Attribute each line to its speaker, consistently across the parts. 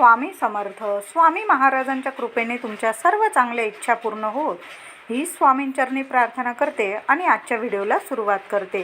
Speaker 1: स्वामी समर्थ. स्वामी महाराजांच्या कृपेने तुमच्या सर्व चांगल्या इच्छा पूर्ण होत. ही स्वामींचरणी प्रार्थना करते आणि आजच्या व्हिडिओला सुरुवात करते.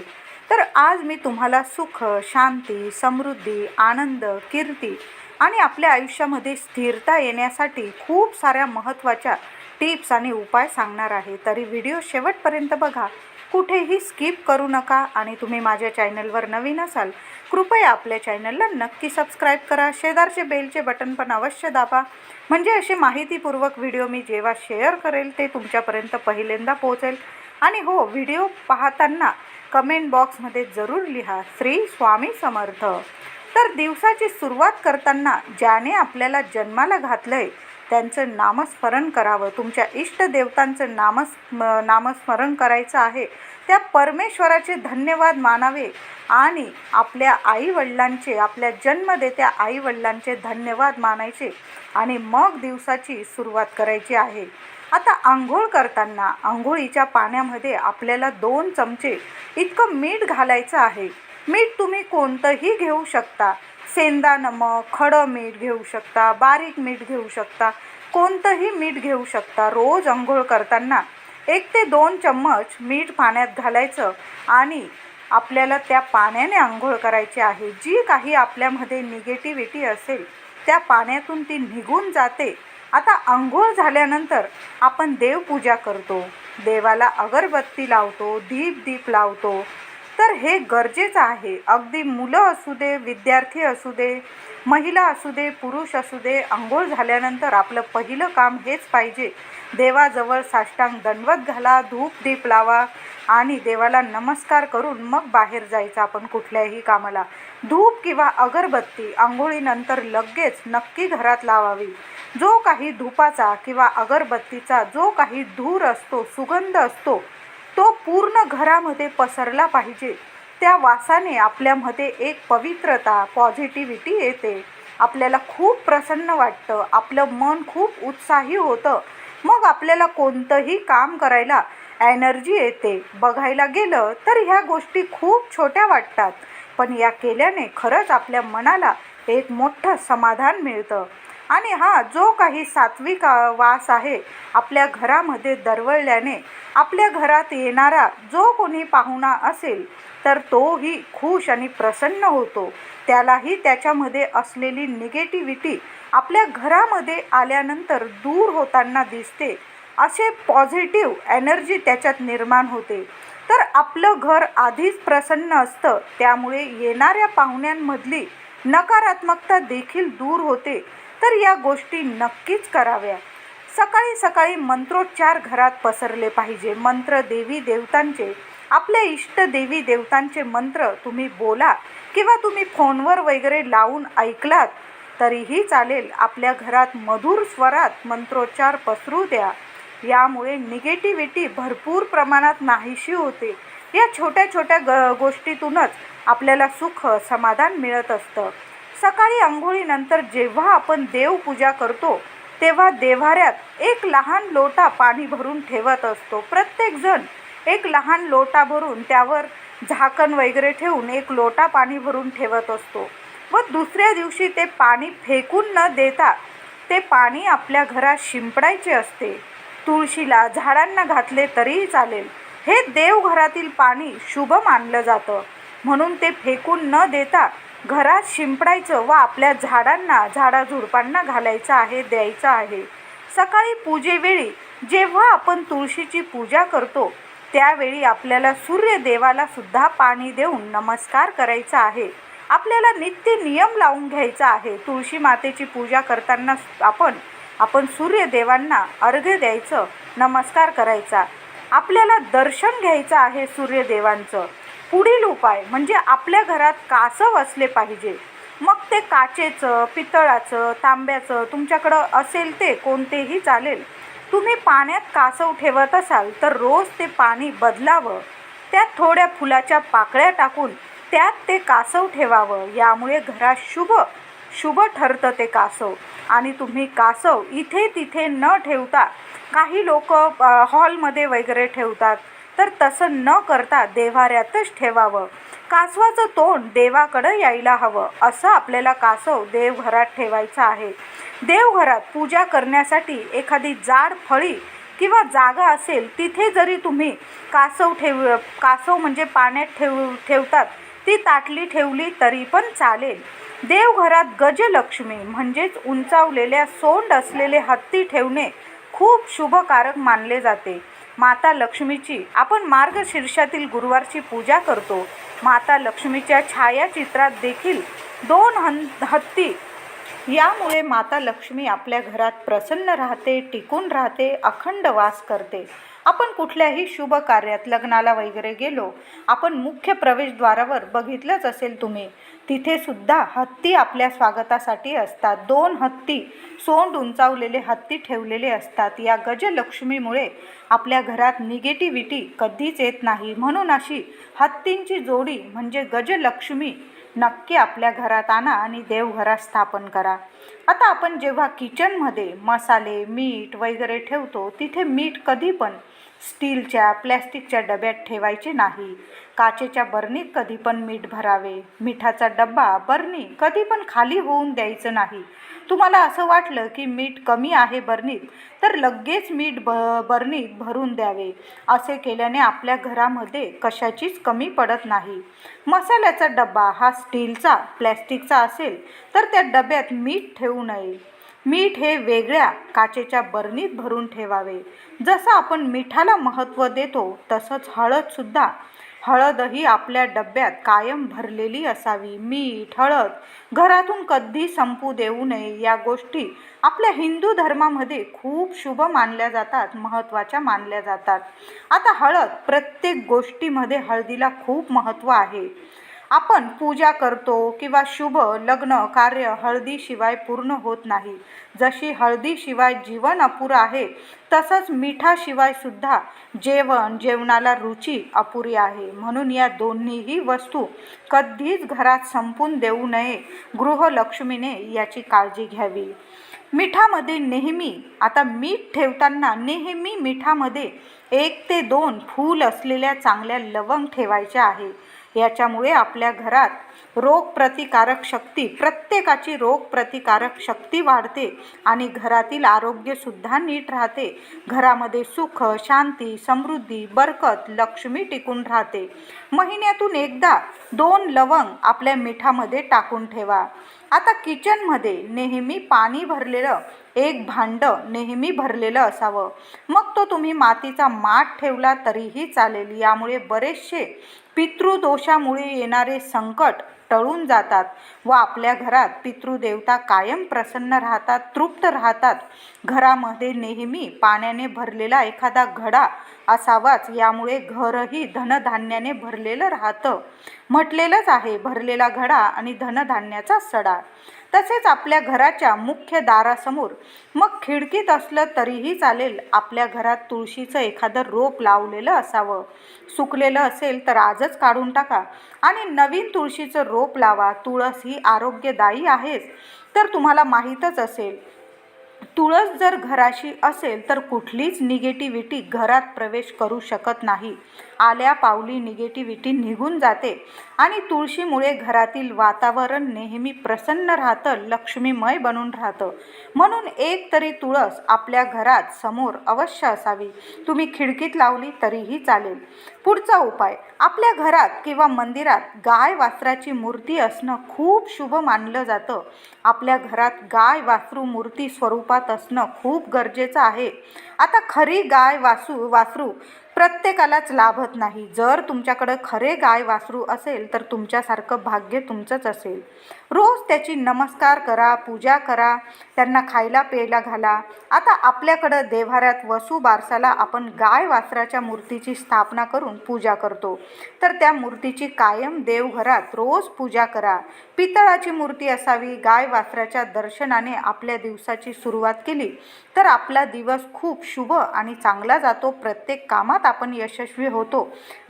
Speaker 1: तर आज मी तुम्हाला सुख शांती समृद्धी आनंद कीर्ती आणि आपल्या आयुष्यामध्ये स्थिरता येण्यासाठी खूप साऱ्या महत्त्वाच्या टिप्स आणि उपाय सांगणार आहे. तरी व्हिडिओ शेवटपर्यंत बघा. कुठेही स्किप करू नका आणि तुम्ही माझ्या चॅनलवर नवीन असाल कृपया आपल्या चॅनलला नक्की सबस्क्राईब करा शेजारचे बेलचे बटन पण अवश्य दाबा. म्हणजे असे माहितीपूर्वक व्हिडिओ मी जेव्हा शेअर करेल ते तुमच्यापर्यंत पहिल्यांदा पोहोचेल. आणि हो व्हिडिओ पाहताना कमेंट बॉक्समध्ये जरूर लिहा श्री स्वामी समर्थ. तर दिवसाची सुरुवात करताना ज्याने आपल्याला जन्माला घातलं आहे त्यांचं नामस्मरण करावं. तुमच्या इष्टदेवतांचं नामस् नामस्मरण करायचं आहे. त्या परमेश्वराचे धन्यवाद मानावे आणि आपल्या आईवडिलांचे आपल्या जन्मदेत्या आईवडिलांचे धन्यवाद मानायचे आणि मग दिवसाची सुरुवात करायची आहे. आता आंघोळ करताना आंघोळीच्या पाण्यामध्ये आपल्याला दोन चमचे इतकं मीठ घालायचं आहे. मीठ तुम्ही कोणतंही घेऊ शकता. सेंदा नमक खडं मीठ घेऊ शकता बारीक मीठ घेऊ शकता. कोणतंही मीठ घेऊ शकता. रोज अंघोळ करताना एक ते दोन चम्मच मीठ पाण्यात घालायचं आणि आपल्याला त्या पाण्याने आंघोळ करायची आहे. जी काही आपल्यामध्ये निगेटिव्हिटी असेल त्या पाण्यातून ती निघून जाते. आता आंघोळ झाल्यानंतर आपण देवपूजा करतो. देवाला अगरबत्ती लावतो दीप दीप लावतो. तर हे गरजेचं आहे. अगदी मुलं असू दे विद्यार्थी असू दे महिला असू दे पुरुष असू दे आंघोळ झाल्यानंतर आपलं पहिलं काम हेच पाहिजे. देवाजवळ साष्टांग दंडवत घाला धूप दीप लावा आणि देवाला नमस्कार करून मग बाहेर जायचं आपण कुठल्याही कामाला. धूप किंवा अगरबत्ती आंघोळीनंतर लगेच नक्की घरात लावावी. जो काही धुपाचा किंवा अगरबत्तीचा जो काही धूर असतो सुगंध असतो तो पूर्ण घरामध्ये पसरला पाहिजे. त्या वासाने आपल्यामध्ये एक पवित्रता पॉझिटिव्हिटी येते. आपल्याला खूप प्रसन्न वाटतं. आपलं मन खूप उत्साही होतं. मग आपल्याला कोणतंही काम करायला एनर्जी येते. बघायला गेलं तर ह्या गोष्टी खूप छोट्या वाटतात. पण या केल्याने खरंच आपल्या मनाला एक मोठं समाधान मिळतं. आणि हा जो काही सात्विक वास आहे आपल्या घरामध्ये दरवळल्याने आपल्या घरात येणारा जो कोणी पाहुणा असेल तर तोही खुश आणि प्रसन्न होतो. त्यालाही त्याच्यामध्ये असलेली निगेटिव्हिटी आपल्या घरामध्ये आल्यानंतर दूर होताना दिसते. असे पॉझिटिव्ह एनर्जी त्याच्यात निर्माण होते. तर आपलं घर आधीच प्रसन्न असतं त्यामुळे येणाऱ्या पाहुण्यांमधली नकारात्मकता देखील दूर होते. तर या गोष्टी नक्कीच कराव्या. सकाळी सकाळी मंत्रोच्चार घरात पसरले पाहिजे. मंत्र देवी देवतांचे आपल्या इष्ट देवी देवतांचे मंत्र तुम्ही बोला किंवा तुम्ही फोनवर वगैरे लावून ऐकलात तरीही चालेल. आपल्या घरात मधुर स्वरात मंत्रोच्चार पसरू द्या. यामुळे निगेटिव्हिटी भरपूर प्रमाणात नाहीशी होते. या छोट्या छोट्या ग गोष्टीतूनच आपल्याला सुख समाधान मिळत असतं. सकाळी आंघोळीनंतर जेव्हा आपण देवपूजा करतो तेव्हा देव्हाऱ्यात एक लहान लोटा पाणी भरून ठेवत असतो. प्रत्येकजण एक लहान लोटा भरून त्यावर झाकण वगैरे ठेवून एक लोटा पाणी भरून ठेवत असतो व दुसऱ्या दिवशी ते पाणी फेकून न देता ते पाणी आपल्या घरात शिंपडायचे असते. तुळशीला झाडांना घातले तरीही चालेल. हे देवघरातील पाणी शुभ मानलं जातं. म्हणून ते फेकून न देता घरात शिंपडायचं व आपल्या झाडांना झाडाझुडपांना घालायचं आहे द्यायचं आहे. सकाळी पूजेवेळी जेव्हा आपण तुळशीची पूजा करतो त्यावेळी आपल्याला सूर्यदेवाला सुद्धा पाणी देऊन नमस्कार करायचा आहे. आपल्याला नित्य नियम लावून घ्यायचा आहे. तुळशी मातेची पूजा करताना आपण आपण सूर्यदेवांना अर्घ्य द्यायचं नमस्कार करायचा. आपल्याला दर्शन घ्यायचं आहे सूर्यदेवांचं. पुढील उपाय म्हणजे आपल्या घरात कासव असले पाहिजे. मग ते काचेचं पितळाचं तांब्याचं तुमच्याकडं असेल ते कोणतेही चालेल. तुम्ही पाण्यात कासव ठेवत असाल तर रोज ते पाणी बदलावं. त्यात थोड्या फुलाच्या पाकळ्या टाकून त्यात ते कासव ठेवावं. यामुळे घरात शुभ शुभ ठरतं ते कासव. आणि तुम्ही कासव इथे तिथे न ठेवता काही लोक हॉलमध्ये वगैरे ठेवतात. तर तसं न करता देव्हाऱ्यातच ठेवावं. कासवाचं तोंड देवाकडं यायला हवं असं आपल्याला कासव देवघरात ठेवायचं आहे. देवघरात पूजा करण्यासाठी एखादी जाड फळी किंवा जागा असेल तिथे जरी तुम्ही कासव ठेव कासव म्हणजे पाण्यात ठेव ठेवतात ती ताटली ठेवली तरी पण चालेल. देवघरात गजलक्ष्मी म्हणजेच उंचावलेल्या सोंड असलेले हत्ती ठेवणे खूप शुभकारक मानले जाते. माता लक्ष्मीची. आपण मार्गशीर्षातील गुरुवारची पूजा करतो. माता लक्ष्मीच्या छायाचित्रात देखील दोन हन हत्ती. यामुळे माता लक्ष्मी आपल्या घरात प्रसन्न राहते टिकून राहते अखंड वास करते. आपण कुठल्याही शुभ कार्यात लग्नाला वगैरे गेलो आपण मुख्य प्रवेशद्वारावर बघितलंच असेल तुम्ही. तिथे सुद्धा हत्ती आपल्या स्वागतासाठी असतात. दोन हत्ती सोंड उंचावलेले हत्ती ठेवलेले असतात. या गजलक्ष्मीमुळे आपल्या घरात निगेटिव्हिटी कधीच येत नाही. म्हणून अशी हत्तींची जोडी म्हणजे गजलक्ष्मी नक्की आपल्या घरात आणा आणि देवघरात स्थापन करा. आता आपण जेव्हा किचनमध्ये मसाले मीठ वगैरे ठेवतो तिथे मीठ कधी पण स्टीलच्या प्लॅस्टिकच्या डब्यात ठेवायचे नाही. काचेच्या बरणीत कधी पण मीठ भरावे. मिठाचा डब्बा बरणी कधी पण खाली होऊन द्यायचं नाही. तुम्हाला असं वाटलं की मीठ कमी आहे बरणीत तर लगेच मीठ ब बरणीत भरून द्यावे. असे केल्याने आपल्या घरामध्ये कशाचीच कमी पडत नाही. मसाल्याचा डब्बा हा स्टीलचा प्लॅस्टिकचा असेल तर त्या डब्यात मीठ ठेवू नये. मीठ हे वेगळ्या काचेच्या बरणीत भरून ठेवावे. जसं आपण मिठाला महत्त्व देतो तसंच हळदसुद्धा हळदही आपल्या डब्यात कायम भरलेली असावी. मीठ हळद घरातून कधी संपू देऊ नये. या गोष्टी आपल्या हिंदू धर्मामध्ये खूप शुभ मानल्या जातात महत्त्वाच्या मानल्या जातात. आता हळद प्रत्येक गोष्टीमध्ये हळदीला खूप महत्त्व आहे. आपण पूजा करतो किंवा शुभ लग्न कार्य हळदीशिवाय पूर्ण होत नाही. जशी हळदीशिवाय जीवन अपुरं आहे तसंच मिठाशिवाय सुद्धा जेवण जेवणाला रुची अपुरी आहे. म्हणून या दोन्हीही वस्तू कधीच घरात संपून देऊ नये गृहलक्ष्मीने याची काळजी घ्यावी. मिठामध्ये नेहमी आता मीठ ठेवताना नेहमी मिठामध्ये एक ते दोन फूल असलेल्या चांगल्या लवंग ठेवायच्या आहे. याच्यामुळे आपल्या घरात रोगप्रतिकारक शक्ती प्रत्येकाची रोगप्रतिकारक शक्ती वाढते आणि घरातील आरोग्यसुद्धा नीट राहते. घरामध्ये सुख शांती समृद्धी बरकत लक्ष्मी टिकून राहते. महिन्यातून एकदा दोन लवंग आपल्या मिठामध्ये टाकून ठेवा. आता किचनमध्ये नेहमी पाणी भरलेलं एक भांडं नेहमी भरलेलं असावं. मग तो तुम्ही मातीचा माठ ठेवला तरीही चालेल. यामुळे बरेचसे पितृदोषामुळे येणारे संकट टळून जातात व आपल्या घरात पितृदेवता कायम प्रसन्न राहतात तृप्त राहतात. घरामध्ये नेहमी पाण्याने भरलेला एखादा घडा असावाच यामुळे घरही धनधान्याने भरलेलं राहतं. म्हटलेलंच आहे भरलेला घडा आणि धनधान्याचा सडा. तसेच आपल्या घराच्या मुख्य दारासमोर मग खिडकीत असलं तरीही चालेल आपल्या घरात तुळशीचं एखादं रोप लावलेलं असावं. सुकलेलं असेल तर आजच काढून टाका. आणि नवीन तुळशीचं रोप लावा. तुळस ही आरोग्यदायी आहेच. तर तुम्हाला माहीतच असेल तुळस जर घराशी असेल तर कुठलीच निगेटिव्हिटी घरात प्रवेश करू शकत नाही. आल्या पावली निगेटिव्हिटी निघून जाते. आणि तुळशीमुळे घरातील वातावरण नेहमी प्रसन्न राहतं लक्ष्मीमय बनून राहतं. म्हणून एक तरी तुळस आपल्या घरात समोर अवश्य असावी. तुम्ही खिडकीत लावली तरीही चालेल. पुढचा उपाय आपल्या घरात किंवा मंदिरात गाय वासराची मूर्ती असणं खूप शुभ मानलं जातं. आपल्या घरात गाय वासरू मूर्ती स्वरूपात असणं खूप गरजेचं आहे. आता खरी गाय वासू वासरू प्रत्येकालाच लाभत नाही. जर तुमच्याकडं खरे गाय वासरू असेल तर तुमच्यासारखं भाग्य तुमचंच असेल. रोज त्याची नमस्कार करा पूजा करा त्यांना खायला प्यायला घाला. आता आपल्याकडं देव्हाऱ्यात वसू बारसाला आपण गाय वासराच्या मूर्तीची स्थापना करून पूजा करतो. तर त्या मूर्तीची कायम देवघरात रोज पूजा करा. पितळाची मूर्ती असावी गाय वासराच्या दर्शनाने आपल्या दिवसाची सुरुवात केली तर आपला दिवस खूप शुभ आणि चांगला जातो. प्रत्येक कामात आपण यशस्वी होतो.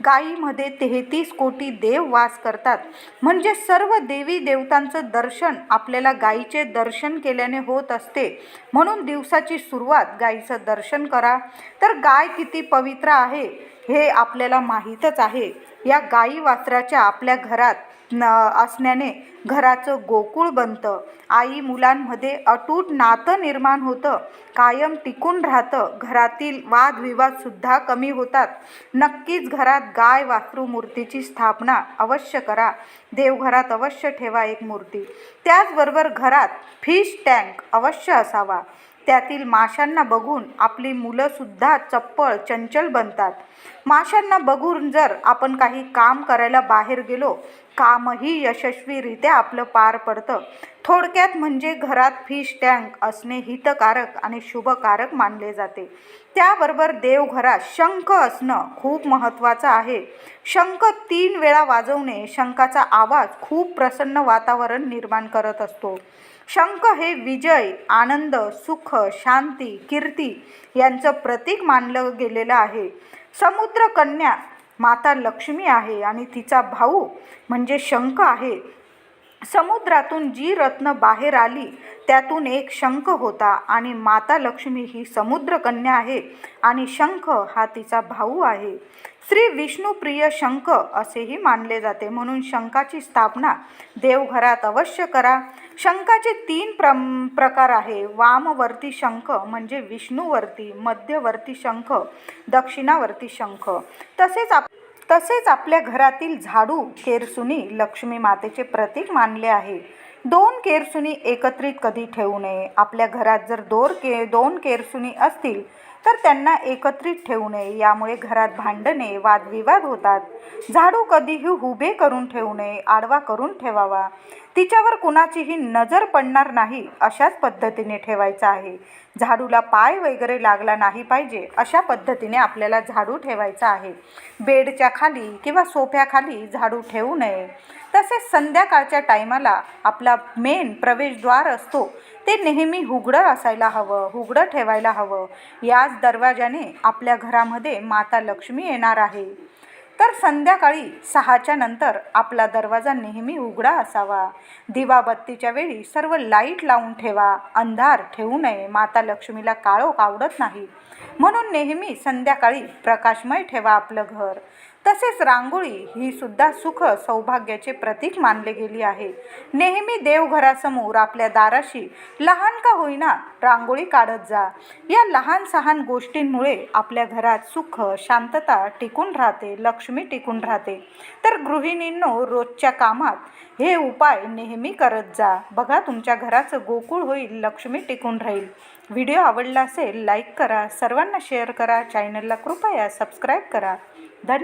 Speaker 1: गायीमध्ये तेहतीस कोटी देव वास करतात. म्हणजे सर्व देवी देवतांचं दर्शन आपल्याला गायीचे दर्शन केल्याने होत असते. म्हणून दिवसाची सुरुवात गायीचं दर्शन करा. तर गाय किती पवित्र आहे? हे आपल्याला माहीतच आहे. या गाई वासराच्या आपल्या घरात न असण्याने घराचं गोकुळ बनतं. आई मुलांमध्ये अटूट नातं निर्माण होतं. कायम टिकून राहतं. घरातील वादविवादसुद्धा कमी होतात. नक्कीच घरात गाय वासरू मूर्तीची स्थापना अवश्य करा. देवघरात अवश्य ठेवा एक मूर्ती. त्याचबरोबर घरात फिश टँक अवश्य असावा. त्यातील माशांना बघून आपली मुलंसुद्धा चप्पळ चंचल बनतात. माशांना बघून जर आपण काही काम करायला बाहेर गेलो कामही यशस्वीरित्या आपलं पार पडतं. थोडक्यात म्हणजे घरात फिश टँक असणे हितकारक आणि शुभकारक मानले जाते. त्याबरोबर देवघरात शंख असणं खूप महत्त्वाचं आहे. शंख तीन वेळा वाजवणे शंखाचा आवाज खूप प्रसन्न वातावरण निर्माण करत असतो. शंख हे विजय आनंद सुख शांती कीर्ती यांचं प्रतीक मानलं गेलेलं आहे. समुद्रकन्या माता लक्ष्मी आहे आणि तिचा भाऊ म्हणजे शंख आहे. समुद्रातून जी रत्न बाहेर आली त्यातून एक शंख होता आणि माता लक्ष्मी ही समुद्रकन्या आहे आणि शंख हा तिचा भाऊ आहे. श्री विष्णुप्रिय शंख असेही मानले जाते. म्हणून शंखाची स्थापना देवघरात अवश्य करा. शंखाचे तीन प्र प्रकार आहे. वामवर्ती शंख म्हणजे विष्णुवर्ती मध्यवर्ती शंख दक्षिणावर्ती शंख. तसेच आप तसेच आपल्या घरातील झाडू केरसुनी लक्ष्मी मातेचे प्रतीक मानले आहे. दोन केरसुनी एकत्रित कधी ठेवू नये? आपल्या घरात जर दोर के दोन केरसुनी असतील तर त्यांना एकत्रित ठेवू नये यामुळे घरात भांडणे वादविवाद होतात. झाडू कधीही उभे करून ठेवू नये आडवा करून ठेवावा. तिच्यावर कुणाचीही नजर पडणार नाही अशाच पद्धतीने ठेवायचं आहे. झाडूला पाय वगैरे लागला नाही पाहिजे अशा पद्धतीने आपल्याला झाडू ठेवायचा आहे. बेडच्या खाली किंवा सोफ्याखाली झाडू ठेवू नये. तसेच संध्याकाळच्या टायमाला आपला मेन प्रवेशद्वार असतो ते नेहमी हुगडं असायला हवं हुगडं ठेवायला हवं. याच दरवाजाने आपल्या घरामध्ये माता लक्ष्मी येणार आहे. तर संध्याकाळी सहाच्या नंतर आपला दरवाजा नेहमी उघडा असावा. दिवाबत्तीच्या वेळी सर्व लाइट लावून ठेवा. अंधार ठेवू नये. माता लक्ष्मीला काळोख आवडत नाही. म्हणून नेहमी संध्याकाळी प्रकाशमय ठेवा आपलं घर. तसेच रांगोळी ही सुद्धा सुख सौभाग्याचे प्रतीक मानले गेली आहे. नेहमी देवघरासमोर आपल्या दाराशी लहान का होईना रांगोळी काढत जा. या लहान सहान गोष्टींमुळे आपल्या घरात सुख शांतता टिकून राहते लक्ष्मी टिकून राहते. तर गृहिणींनो रोजच्या कामात हे उपाय नेहमी करत जा. बघा तुमच्या घराचं गोकुळ होईल लक्ष्मी टिकून राहील. व्हिडिओ आवडला असेल लाईक करा. सर्वांना शेअर करा. चॅनलला कृपया सबस्क्राईब करा.